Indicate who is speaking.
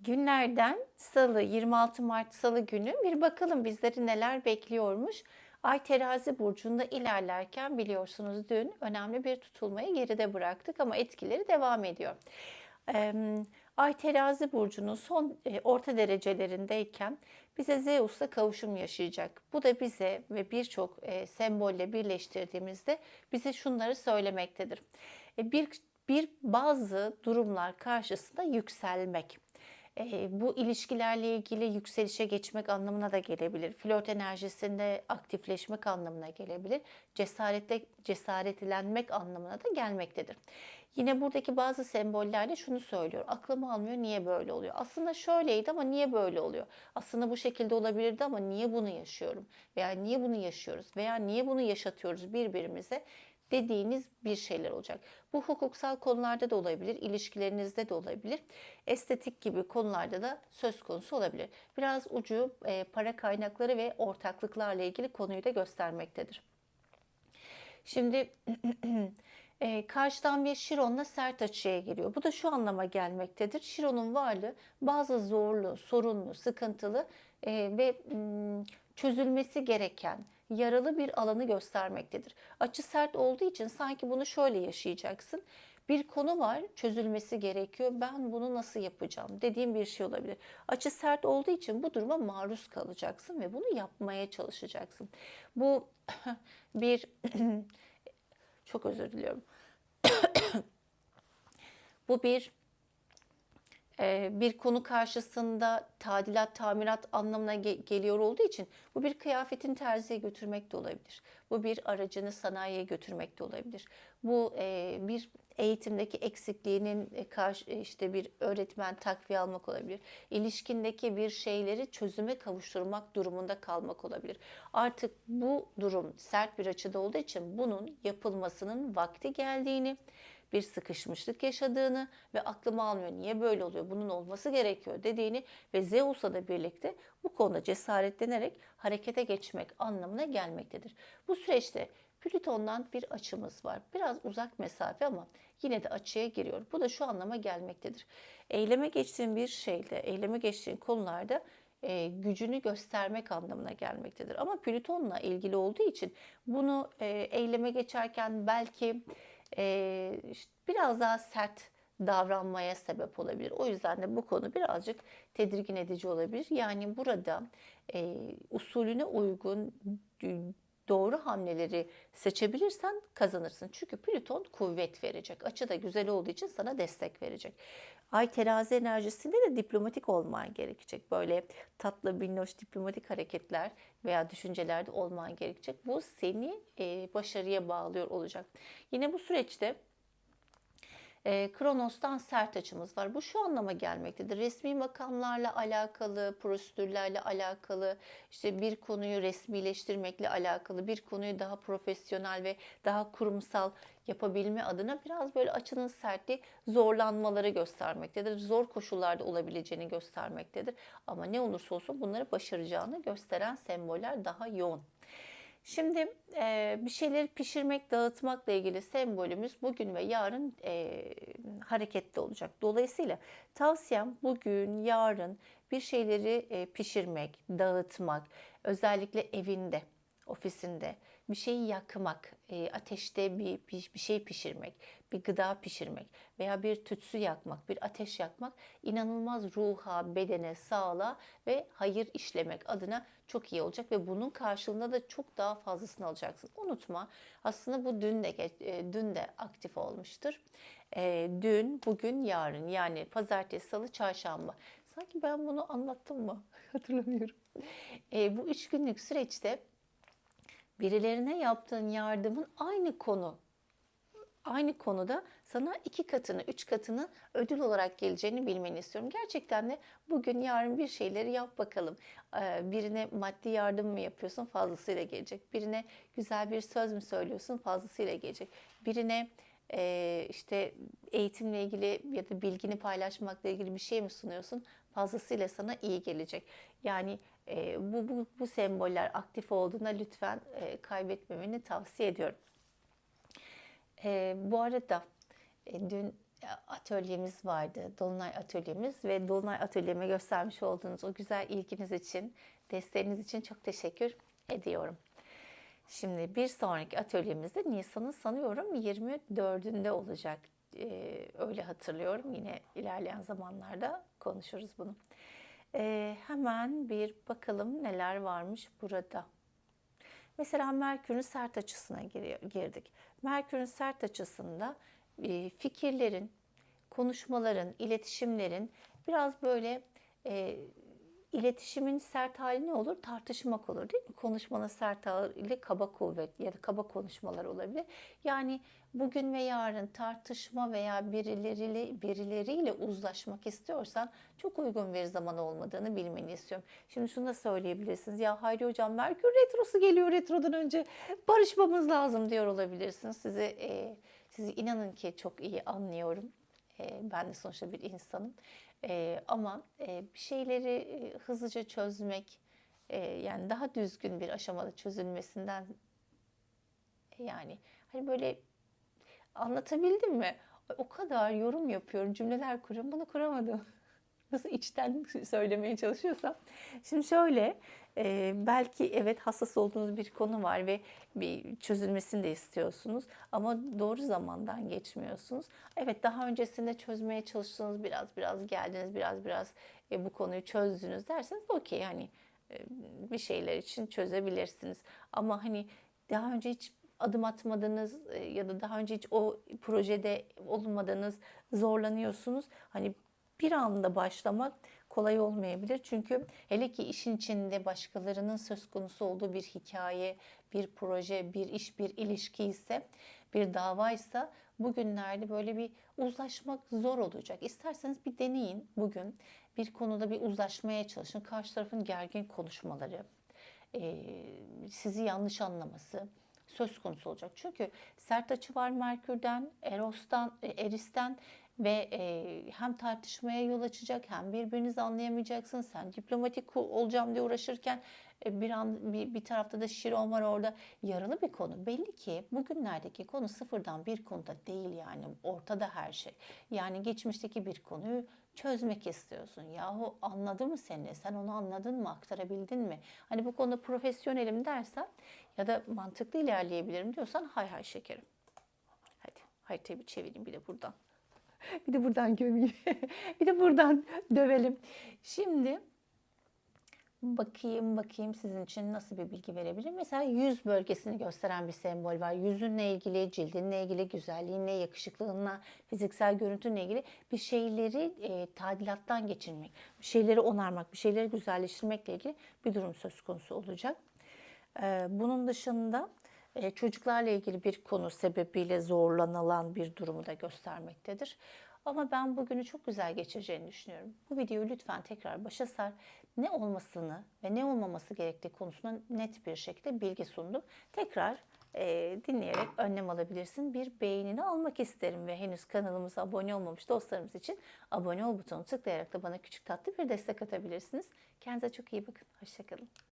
Speaker 1: Günlerden Salı 26 Mart Salı günü bir bakalım bizleri neler bekliyormuş. Ay terazi burcunda ilerlerken biliyorsunuz dün önemli bir tutulmayı geride bıraktık ama etkileri devam ediyor. Ay terazi burcunun son e, orta derecelerindeyken bize Zeus'la kavuşum yaşayacak. Bu da bize ve birçok e, sembolle birleştirdiğimizde bize şunları söylemektedir. E, bir bir bazı durumlar karşısında yükselmek. E, bu ilişkilerle ilgili yükselişe geçmek anlamına da gelebilir. Flört enerjisinde aktifleşmek anlamına gelebilir. Cesarette cesaretlenmek anlamına da gelmektedir. Yine buradaki bazı sembollerle şunu söylüyor. Aklımı almıyor niye böyle oluyor? Aslında şöyleydi ama niye böyle oluyor? Aslında bu şekilde olabilirdi ama niye bunu yaşıyorum? Veya niye bunu yaşıyoruz? Veya niye bunu yaşatıyoruz birbirimize? Dediğiniz bir şeyler olacak. Bu hukuksal konularda da olabilir, ilişkilerinizde de olabilir, estetik gibi konularda da söz konusu olabilir. Biraz ucu e, para kaynakları ve ortaklıklarla ilgili konuyu da göstermektedir. Şimdi e, karşıdan bir Şiron'la sert açıya giriyor. Bu da şu anlama gelmektedir. Şiron'un varlığı bazı zorlu, sorunlu, sıkıntılı e, ve m, çözülmesi gereken, yaralı bir alanı göstermektedir. Açı sert olduğu için sanki bunu şöyle yaşayacaksın. Bir konu var, çözülmesi gerekiyor. Ben bunu nasıl yapacağım dediğim bir şey olabilir. Açı sert olduğu için bu duruma maruz kalacaksın ve bunu yapmaya çalışacaksın. Bu bir çok özür diliyorum. bu bir bir konu karşısında tadilat, tamirat anlamına ge- geliyor olduğu için bu bir kıyafetin terziye götürmek de olabilir. Bu bir aracını sanayiye götürmek de olabilir. Bu e, bir eğitimdeki eksikliğinin e, karşı işte bir öğretmen takviye almak olabilir. İlişkindeki bir şeyleri çözüme kavuşturmak durumunda kalmak olabilir. Artık bu durum sert bir açıda olduğu için bunun yapılmasının vakti geldiğini bir sıkışmışlık yaşadığını ve aklıma almıyor niye böyle oluyor bunun olması gerekiyor dediğini ve Zeus'la da birlikte bu konuda cesaretlenerek harekete geçmek anlamına gelmektedir. Bu süreçte Plüton'dan bir açımız var. Biraz uzak mesafe ama yine de açıya giriyor. Bu da şu anlama gelmektedir. Eyleme geçtiğin bir şeyde, eyleme geçtiğin konularda e, gücünü göstermek anlamına gelmektedir. Ama Plüton'la ilgili olduğu için bunu e, eyleme geçerken belki e, işte biraz daha sert davranmaya sebep olabilir. O yüzden de bu konu birazcık tedirgin edici olabilir. Yani burada e, usulüne uygun doğru hamleleri seçebilirsen kazanırsın. Çünkü Plüton kuvvet verecek. Açı da güzel olduğu için sana destek verecek. Ay terazi enerjisinde de diplomatik olman gerekecek. Böyle tatlı, minnoş diplomatik hareketler veya düşüncelerde olman gerekecek. Bu seni e, başarıya bağlıyor olacak. Yine bu süreçte e, Kronos'tan sert açımız var. Bu şu anlama gelmektedir. Resmi makamlarla alakalı, prosedürlerle alakalı, işte bir konuyu resmileştirmekle alakalı, bir konuyu daha profesyonel ve daha kurumsal yapabilme adına biraz böyle açının sertliği zorlanmaları göstermektedir. Zor koşullarda olabileceğini göstermektedir. Ama ne olursa olsun bunları başaracağını gösteren semboller daha yoğun. Şimdi e, bir şeyleri pişirmek, dağıtmakla ilgili sembolümüz bugün ve yarın e, harekette olacak. Dolayısıyla tavsiyem bugün, yarın bir şeyleri e, pişirmek, dağıtmak, özellikle evinde, ofisinde bir şeyi yakmak, e, ateşte bir, bir, bir şey pişirmek, bir gıda pişirmek veya bir tütsü yakmak, bir ateş yakmak inanılmaz ruha, bedene, sağlığa ve hayır işlemek adına çok iyi olacak ve bunun karşılığında da çok daha fazlasını alacaksın. Unutma aslında bu dün de e, dün de aktif olmuştur. E, dün, bugün, yarın yani pazartesi, salı, çarşamba. Sanki ben bunu anlattım mı? Hatırlamıyorum. E, bu üç günlük süreçte birilerine yaptığın yardımın aynı konu aynı konuda sana iki katını, üç katını ödül olarak geleceğini bilmeni istiyorum. Gerçekten de bugün, yarın bir şeyleri yap bakalım. Ee, birine maddi yardım mı yapıyorsun fazlasıyla gelecek. Birine güzel bir söz mü söylüyorsun fazlasıyla gelecek. Birine e, işte eğitimle ilgili ya da bilgini paylaşmakla ilgili bir şey mi sunuyorsun? Fazlasıyla sana iyi gelecek. Yani e, bu, bu, bu semboller aktif olduğunda lütfen e, kaybetmemeni tavsiye ediyorum. E, bu arada e, dün atölyemiz vardı. Dolunay atölyemiz ve Dolunay atölyeme göstermiş olduğunuz o güzel ilginiz için, desteğiniz için çok teşekkür ediyorum. Şimdi bir sonraki atölyemizde Nisan'ın sanıyorum 24'ünde olacak. Ee, öyle hatırlıyorum. Yine ilerleyen zamanlarda konuşuruz bunu. Ee, hemen bir bakalım neler varmış burada. Mesela Merkür'ün sert açısına girdik. Merkür'ün sert açısında e, fikirlerin, konuşmaların, iletişimlerin biraz böyle e, iletişimin sert hali ne olur? Tartışmak olur değil mi? Konuşmanın sert hali kaba kuvvet ya da kaba konuşmalar olabilir. Yani bugün ve yarın tartışma veya birileriyle birileriyle uzlaşmak istiyorsan çok uygun bir zaman olmadığını bilmeni istiyorum. Şimdi şunu da söyleyebilirsiniz. Ya Hayri Hocam Merkür Retrosu geliyor retrodan önce barışmamız lazım diyor olabilirsiniz. Sizi, e, sizi inanın ki çok iyi anlıyorum. E, ben de sonuçta bir insanım. E, ama e, bir şeyleri e, hızlıca çözmek, e, yani daha düzgün bir aşamada çözülmesinden yani hani böyle anlatabildim mi? O kadar yorum yapıyorum, cümleler kuruyorum, bunu kuramadım. Nasıl içten söylemeye çalışıyorsam. Şimdi şöyle, e, belki evet hassas olduğunuz bir konu var ve bir çözülmesini de istiyorsunuz ama doğru zamandan geçmiyorsunuz. Evet daha öncesinde çözmeye çalıştınız, biraz biraz geldiniz, biraz biraz e, bu konuyu çözdünüz derseniz okey hani bir şeyler için çözebilirsiniz. Ama hani daha önce hiç adım atmadınız ya da daha önce hiç o projede olmadınız, zorlanıyorsunuz. Hani bir anda başlamak kolay olmayabilir. Çünkü hele ki işin içinde başkalarının söz konusu olduğu bir hikaye, bir proje, bir iş, bir ilişki ise, bir davaysa bugünlerde böyle bir uzlaşmak zor olacak. İsterseniz bir deneyin bugün. Bir konuda bir uzlaşmaya çalışın. Karşı tarafın gergin konuşmaları, sizi yanlış anlaması söz konusu olacak. Çünkü sert açı var Merkür'den, Eros'tan, e, Eris'ten ve e, hem tartışmaya yol açacak hem birbirinizi anlayamayacaksınız. Sen diplomatik olacağım diye uğraşırken e, bir an bir, bir tarafta da Şiron var orada yaralı bir konu. Belli ki bugünlerdeki konu sıfırdan bir konuda değil yani ortada her şey. Yani geçmişteki bir konuyu çözmek istiyorsun. Yahu anladı mı seni? Sen onu anladın mı? Aktarabildin mi? Hani bu konuda profesyonelim dersen ya da mantıklı ilerleyebilirim diyorsan hay hay şekerim. Hadi haritayı bir çevireyim bir de buradan. bir de buradan gömeyim. bir de buradan dövelim. Şimdi bakayım bakayım sizin için nasıl bir bilgi verebilirim. Mesela yüz bölgesini gösteren bir sembol var. Yüzünle ilgili, cildinle ilgili, güzelliğinle, yakışıklığınla, fiziksel görüntünle ilgili bir şeyleri e, tadilattan geçirmek, bir şeyleri onarmak, bir şeyleri güzelleştirmekle ilgili bir durum söz konusu olacak. Ee, bunun dışında e, çocuklarla ilgili bir konu sebebiyle zorlanılan bir durumu da göstermektedir. Ama ben bugünü çok güzel geçireceğini düşünüyorum. Bu videoyu lütfen tekrar başa sar. Ne olmasını ve ne olmaması gerektiği konusunda net bir şekilde bilgi sundum. Tekrar e, dinleyerek önlem alabilirsin. Bir beğenini almak isterim ve henüz kanalımıza abone olmamış dostlarımız için abone ol butonu tıklayarak da bana küçük tatlı bir destek atabilirsiniz. Kendinize çok iyi bakın. Hoşçakalın.